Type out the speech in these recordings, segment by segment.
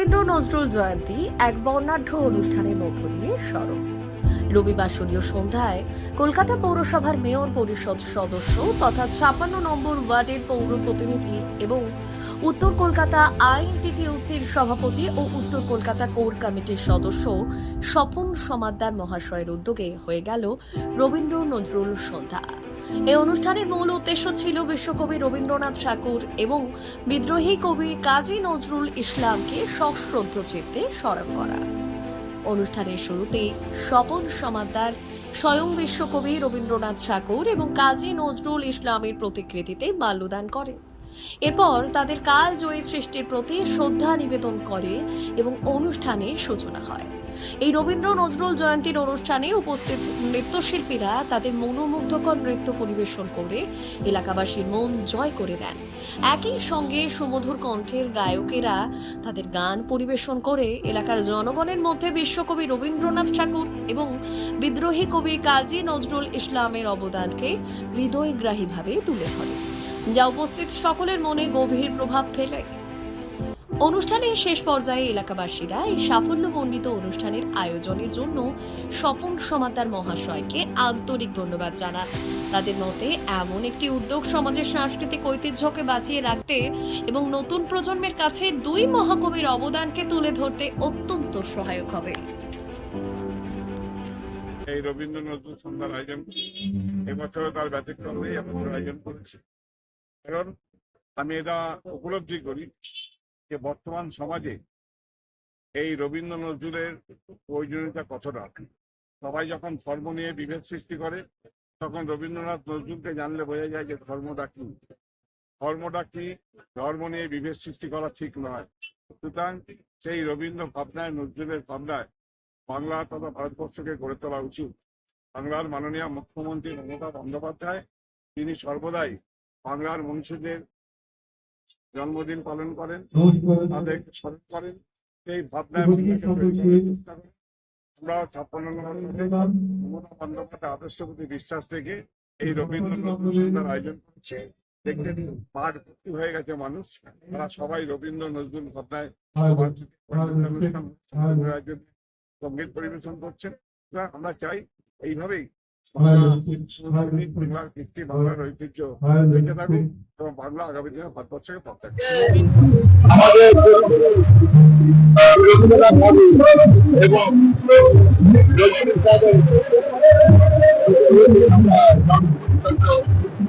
রবীন্দ্র নজরুল জয়ন্তী এক বর্ণাঢ্য অনুষ্ঠানের মধ্য দিয়ে স্মরণ। রবিবার সূর্য সন্ধ্যায় কলকাতা পৌরসভার মেয়র পরিষদ সদস্য তথা ছাপান্ন নম্বর ওয়ার্ডের পৌর প্রতিনিধি এবং উত্তর কলকাতা আইএনটিটিউসির সভাপতি ও উত্তর কলকাতা কোর কমিটির সদস্য স্বপন সমাদ্দার মহাশয়ের উদ্যোগে হয়ে গেল রবীন্দ্র নজরুল সন্ধ্যা। এই অনুষ্ঠানের মূল উদ্দেশ্য ছিল বিশ্বকবি রবীন্দ্রনাথ ঠাকুর এবং বিদ্রোহী কবি কাজী নজরুল ইসলামকে সশ্রদ্ধ চিত্তে স্মরণ করা। অনুষ্ঠানের শুরুতে স্বপন সমাদার স্বয়ং বিশ্বকবি রবীন্দ্রনাথ ঠাকুর এবং কাজী নজরুল ইসলামের প্রতিকৃতিতে মাল্যদান করে এরপর তাদের কালজয়ী সৃষ্টির প্রতি শ্রদ্ধা নিবেদন করে এবং অনুষ্ঠানের সূচনা হয়। এই রবীন্দ্র নজরুল জয়ন্তীর অনুষ্ঠানে উপস্থিত নৃত্যশিল্পীরা তাদের মনোমুগ্ধকর নৃত্য পরিবেশন করে এলাকাবাসীর মন জয় করে নেন। একই সঙ্গে সুমধুর কণ্ঠের গায়কেরা তাদের গান পরিবেশন করে এলাকার জনগণের মধ্যে বিশ্বকবি রবীন্দ্রনাথ ঠাকুর এবং বিদ্রোহী কবি কাজী নজরুল ইসলামের অবদানকে হৃদয়গ্রাহীভাবে তুলে ধরে যা উপস্থিত সকলের মনে গভীর প্রভাব ফেলে। অনুষ্ঠানের শেষ পর্যায়ে এলাকাবাসীরা এই সাফল্যমণ্ডিত অনুষ্ঠানের আয়োজনের জন্য স্বপন সমাতার মহাশয়কে আন্তরিক ধন্যবাদ জানান। তাদের মতে, এমন একটি উদ্যোগ সমাজের সাংস্কৃতিক ঐতিহ্যকে বাঁচিয়ে রাখতে এবং নতুন প্রজন্মের কাছে দুই মহাকবির অবদানকে তুলে ধরতে অত্যন্ত সহায়ক হবে। এই রবীন্দ্র নজরুল সন্ধ্যার আয়োজন এবছরও তার ব্যতিক্রম নেই এবছর আয়োজন করেছি। কারণ আমি এটা উপলব্ধি করি যে বর্তমান সমাজে এই রবীন্দ্র নজরুলের প্রয়োজনীয়তা কতটা? সবাই যখন ধর্ম নিয়ে বিভেদ সৃষ্টি করে, তখন রবীন্দ্রনাথ নজরুলকে জানলে বোঝা যায় যে ধর্মটা কি। ধর্মটা কি? ধর্ম নিয়ে বিভেদ সৃষ্টি করা ঠিক নয়। সুতরাং সেই রবীন্দ্র ভাবনায়, নজরুলের ভাবনায় বাংলা তথা ভারতবর্ষকে গড়ে তোলা উচিত। বাংলার মাননীয় মুখ্যমন্ত্রী মমতা বন্দ্যোপাধ্যায়, তিনি সর্বদাই বাংলার মনীষীদের জন্মদিন পালন করেন তাদেরকে স্মরণ করেন সেই করেন। আমরা ছাপ্পান্ন নম্বর বন্দ্যোপাধ্যায় আদর্শ প্রতি বিশ্বাস থেকে এই রবীন্দ্র নজরুল আয়োজন করছে। দেখতে মাঠ ভর্তি হয়ে গেছে মানুষ। তারা সবাই রবীন্দ্র নজরুল ভাবনায় সংগীত পরিবেশন করছেন। আমরা চাই এইভাবেই বেঁচে থাকুক। এবং বাংলা আগামী দিনে ভারতবর্ষকে পথ আমাদের এবং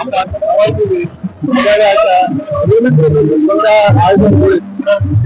আমরা সবাই মিলে আয়োজন করেছি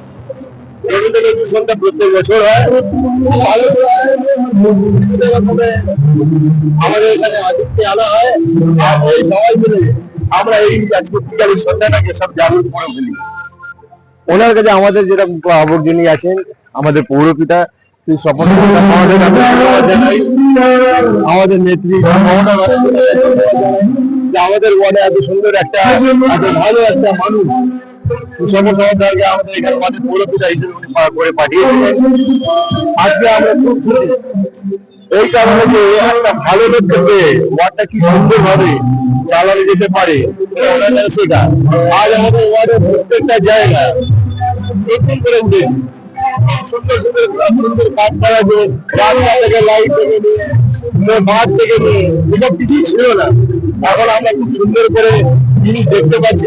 সন্ধ্যা প্রত্যেক বছর ওনার কাছে আমাদের যেরকম আবর যিনি আছেন, আমাদের পৌরপিতা স্বপন। আমাদের নেত্রী আমাদের ওয়ার্ডে এত সুন্দর একটা ভালো একটা মানুষ। সমাদারকে আমাদের এখানে যে চালানো যেতে পারে, সেটা আজ আমাদের ওয়ার্ডের প্রত্যেকটা জায়গা নতুন করে উঠেছে। সুন্দর সুন্দর সুন্দর কাজ করা আছে রাস্তা থেকে লাইট থেকে ছিল না। এখন আমরা খুব সুন্দর করে জিনিস দেখতে পাচ্ছি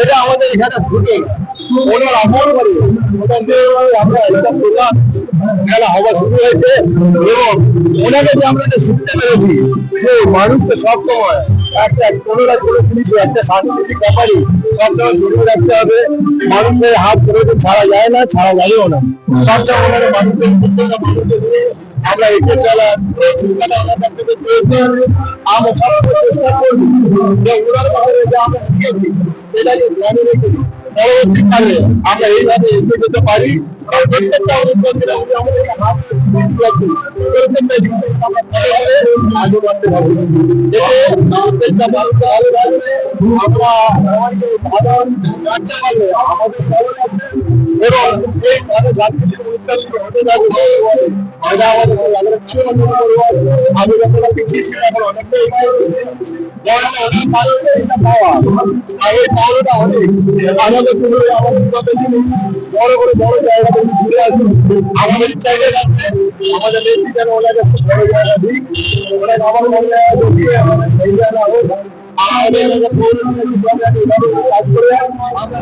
এটা আমাদের এখানে করে আমরা এটা হওয়া শুরু হয়েছে। এবং ওনাকে যে আমরা যে শিখতে পেরেছি, যে মানুষকে সবসময় মানুষের হাত ধরে ছাড়া যায় না, ছাড়া যায়ও না। সবসময় ওনারা মানুষের আমরা এগিয়ে চলার কাছ থেকে আমরা সব চেষ্টা করব। যে ওনার ব্যাপারে আমরা শিখেছি। সেটাকে ধ্যানে রেখে আমরা এইভাবে এগিয়ে যেতে পারি। প্রত্যেকটা উন্নতির আমাদের হাত আগে বাড়তে এতে প্রত্যেকটা মানুষ ভালো থাকবে আমরা আমাদের ভালো লাগবে এবং এই অনুষ্ঠানটি হতে ভালো লাগবে আমি যখন পিছিয়ে এখন অনেকটাই অনেক হয়েছে, এটা পাওয়া। আর এই অনেক। আমাদের বড় করে বড় জায়গাতে ঘুরে আসুন আমাদের চাইলে যাচ্ছে আমাদের নেত্রী যেন ওনাকে বড় জায়গা দিক ওনাকে আমার জায়গা ঢুকিয়ে আমাদের জায়গা কাজ করে আমরা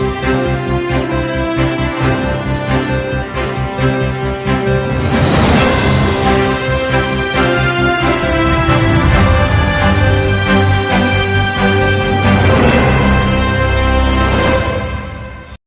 Thank you.